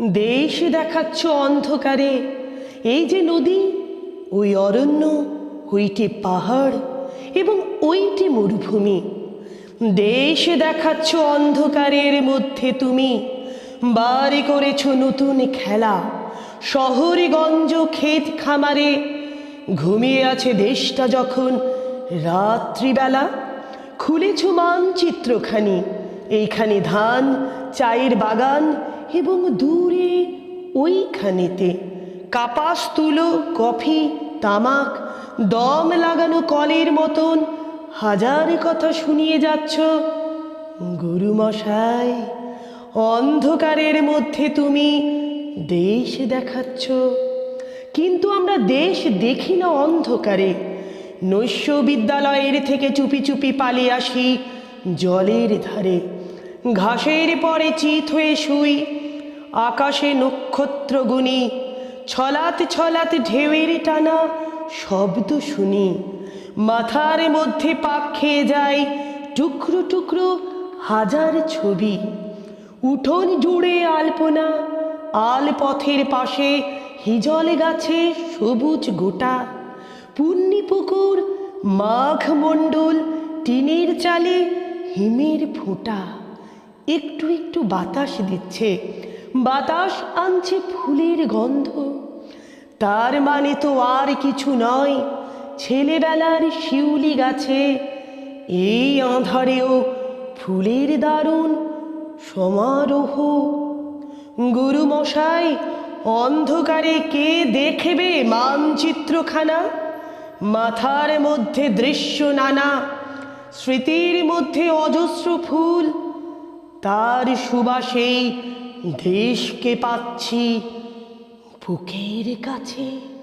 দেশ দেখাচ্ছ অন্ধকারে। এই যে নদী, ওই অরণ্য, ওইটি পাহাড় এবং ওইটি মরুভূমি। দেশ দেখাচ্ছ অন্ধকারের মধ্যে তুমি। বাড়ি করেছ নতুন খেলা। শহরগঞ্জ ক্ষেত খামারে। ঘুমিয়ে আছে দেশটা যখন রাত্রিবেলা। খুলেছ মানচিত্রখানি। এইখানে ধান, চায়ের বাগান এবং দূরে ওইখানেতে কাপাস তুলো, কফি, তামাক, দম লাগানো কলের মতন হাজার কথা শুনিয়ে যাচ্ছ। গুরুমশাই অন্ধকারের মধ্যে তুমি দেশ দেখাচ্ছ। কিন্তু আমরা দেশ দেখি না অন্ধকারে। নৈশ বিদ্যালয়ের থেকে চুপি চুপি পালিয়ে আসি জলের ধারে। ঘাসের পরে চিত হয়ে শুই আকাশে নক্ষত্র গুনি ছলাত ছলাত ঢেউয়ের টানা শব্দ শুনি। মাথার মধ্যে পাক খেয়ে যায় টুকরো টুকরো হাজার ছবি। উঠোন জুড়ে আলপনা আল পথের পাশে হিজল গাছে সবুজ গোটা। পুণ্যি পুকুর, মাঘ মণ্ডল, টিনের চালে হিমের ফোঁটা। একটু একটু বাতাস দিচ্ছে। বাতাস আনছে ফুলের গন্ধ। তার মানে তো আর কিছু নয়, ছেলেবেলার শিউলি গাছে এই আঁধারেও ফুলের দারুণ সমারোহ। গুরুমশাই, অন্ধকারে কে দেখবে মানচিত্রখানা? মাথার মধ্যে দৃশ্য নানা, স্মৃতির মধ্যে অজস্র ফুল। তার সুবাসেই দেশকে পাচ্ছি বুকের কাছে।